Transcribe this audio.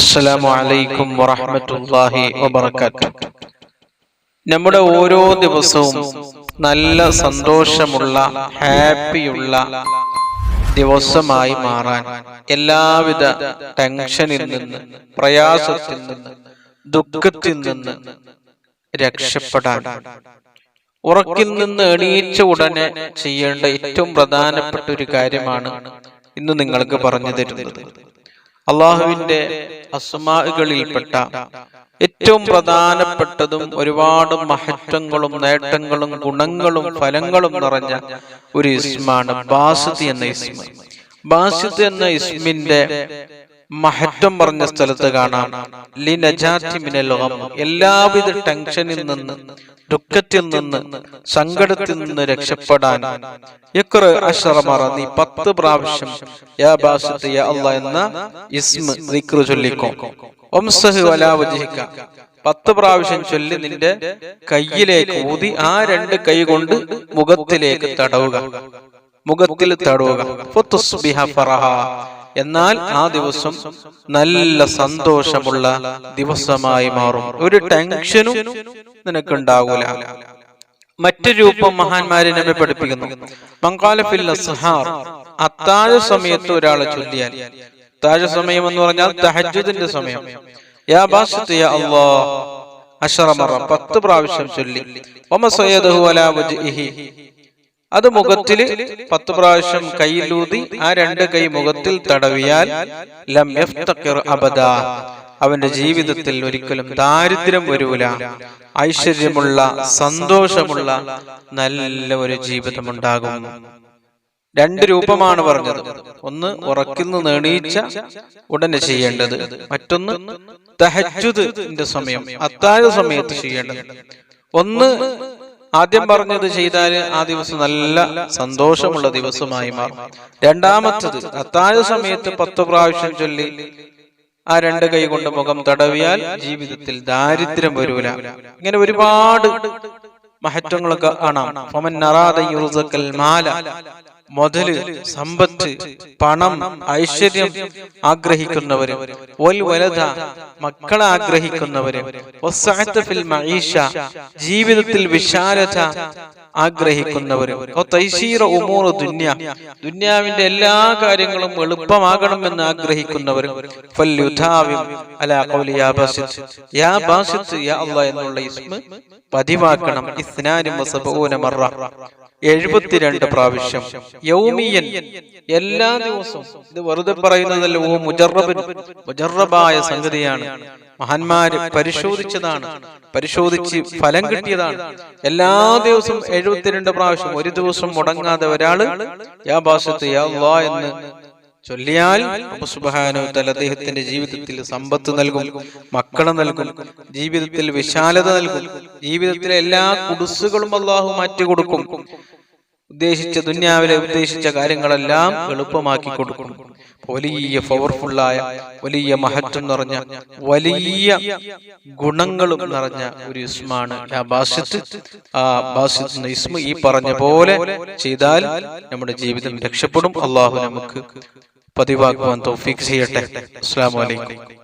അസ്സലാമു അലൈക്കും വറഹ്മത്തുള്ളാഹി വബറകാതുഹു നമ്മുടെ ഓരോ ദിവസവും നല്ല സന്തോഷമുള്ള ഹാപ്പിയുള്ള ദിവസമായി മാറാൻ എല്ലാവിധ ടെൻഷനിൽ നിന്ന് പ്രയാസത്തിൽ നിന്ന് ദുഃഖത്തിൽ നിന്ന് രക്ഷപ്പെടാൻ. ഉറക്കിൽ നിന്ന് എണീച്ച ഉടനെ ചെയ്യേണ്ട ഏറ്റവും പ്രധാനപ്പെട്ട ഒരു കാര്യമാണ് ഇന്ന് നിങ്ങൾക്ക് പറഞ്ഞു തരുന്നത്. അള്ളാഹുവിന്റെ അസ്മാകളിൽപ്പെട്ട ഏറ്റവും പ്രധാനപ്പെട്ടതും ഒരുപാട് മഹത്വങ്ങളും നേട്ടങ്ങളും ഗുണങ്ങളും ഫലങ്ങളും നിറഞ്ഞ ഒരു ഇസ്മാണ് ബാസിദ് എന്ന ഇസ്മ. ബാസിദ് എന്ന ഇസ്മിന്റെ മഹത്വം പറഞ്ഞ സ്ഥലത്ത് കാണാം. എല്ലാവിധ ടെൻഷനിൽ നിന്ന് ദുഃഖത്തിൽ നിന്ന് സങ്കടത്തിൽ നിന്ന് രക്ഷപ്പെടാൻ. അഷറമറ നീ പത്ത് പ്രാവശ്യം യാ അല്ലാ എന്ന ഇസ്മ ദിക്ർ ചൊല്ലിക്കോ. വംസഹ് പത്ത് പ്രാവശ്യം ചൊല്ലി നിന്റെ കയ്യിലേക്ക് ഊതി ആ രണ്ട് കൈ കൊണ്ട് മുഖത്തിലേക്ക് തടവുക. മുഖത്തിൽ തടവുക. എന്നാൽ ആ ദിവസം നല്ല സന്തോഷമുള്ള ദിവസമായി മാറും. ഒരു ടെൻഷനും നിനക്കുണ്ടാകൂല മറ്റു രൂപം മഹാന്മാരെ നമ്മെ പഠിപ്പിക്കുന്നു. അസ്ഹാർ. അത്താഴ സമയത്ത് ഒരാളെ ചൊല്ലിയാൽ. അത്താഴ സമയം എന്ന് പറഞ്ഞാൽ തഹജുദിന്റെ സമയം. അഷറമറ പത്ത് പ്രാവശ്യം ചൊല്ലി. ഒമ അലാ അത് മുഖത്തിൽ പത്ത് പ്രാവശ്യം കയ്യിലൂതി ആ രണ്ട് കൈ മുഖത്തിൽ തടവിയാൽ ലം അബദ. അവന്റെ ജീവിതത്തിൽ ഒരിക്കലും ദാരിദ്ര്യം വരൂല. ഐശ്വര്യമുള്ള സന്തോഷമുള്ള നല്ല ഒരു ജീവിതം ഉണ്ടാകും രണ്ട് രൂപമാണ് പറഞ്ഞത്. ഒന്ന് ഉറക്കുന്നു നേണീച്ച ഉടനെ ചെയ്യേണ്ടത്. മറ്റൊന്ന് തഹജുദിന്റെ സമയം. അത്താഴ സമയത്ത് ചെയ്യേണ്ടത്. ഒന്ന് ആദ്യം പറഞ്ഞത് ചെയ്താൽ ആ ദിവസം നല്ല സന്തോഷമുള്ള ദിവസമായി മാറും. രണ്ടാമത്തത് അത്താഴ സമയത്ത് പത്ത് പ്രാവശ്യം ചൊല്ലി ആ രണ്ട് കൈ കൊണ്ട് മുഖം തടവിയാൽ ജീവിതത്തിൽ ദാരിദ്ര്യം വരൂല. ഇങ്ങനെ ഒരുപാട് മഹത്വങ്ങളൊക്കെ കാണാം. മാല. മുതൽ സമ്പത്ത് പണം ഐശ്വര്യം ആഗ്രഹിക്കുന്നവര് വൽ വലത മക്കളെ ആഗ്രഹിക്കുന്നവര് ഫിൽ മഈഷ ജീവിതത്തിൽ വിശാലത ആഗ്രഹിക്കുന്നവര് ദുന്യാവിന്റെ എല്ലാ കാര്യങ്ങളും എളുപ്പമാകണമെന്ന് അല്ലാഹ് എന്നുള്ള പതിവാക്കണം. ഇസ്നാനും എഴുപത്തിരണ്ട് പ്രാവശ്യം. യൗമിയൻ. എല്ലാ ദിവസവും. ഇത് വെറുതെ പറയുന്നതല്ല മുജറബൻ മുജറബായ സംഗതിയാണ്. മഹാന്മാര് പരിശോധിച്ചതാണ്. പരിശോധിച്ച് ഫലം കിട്ടിയതാണ്. എല്ലാ ദിവസവും എഴുപത്തിരണ്ട് പ്രാവശ്യം ഒരു ദിവസം മുടങ്ങാതെ ഒരാൾ യാ ഭാഷത്ത് യാ എന്ന് ചൊല്ലിയാൽ സുബാനോ തല അദ്ദേഹത്തിന്റെ ജീവിതത്തിൽ സമ്പത്ത് നൽകും മക്കളെ നൽകും ജീവിതത്തിൽ വിശാലത നൽകും ജീവിതത്തിലെ എല്ലാ കുടുസുകളും അള്ളാഹു മാറ്റി കൊടുക്കും ഉദ്ദേശിച്ച ദുന്യാവിലെ ഉദ്ദേശിച്ച കാര്യങ്ങളെല്ലാം എളുപ്പമാക്കി കൊടുക്കും. വലിയ പവർഫുള്ളായ വലിയ മഹത്വം നിറഞ്ഞ വലിയ ഗുണങ്ങളും നിറഞ്ഞ ഒരു ഇസ്മാണ് ആ ബാസിത്ത്. ആ ബാസിത്ത് ഇസ്മ ഈ പറഞ്ഞ പോലെ ചെയ്താൽ നമ്മുടെ ജീവിതം രക്ഷപ്പെടും. അള്ളാഹു നമുക്ക് പതിവാക്കുവാൻ തോഫീക്ക് ചെയ്യട്ടെ. അസ്സാം വലൈക്കും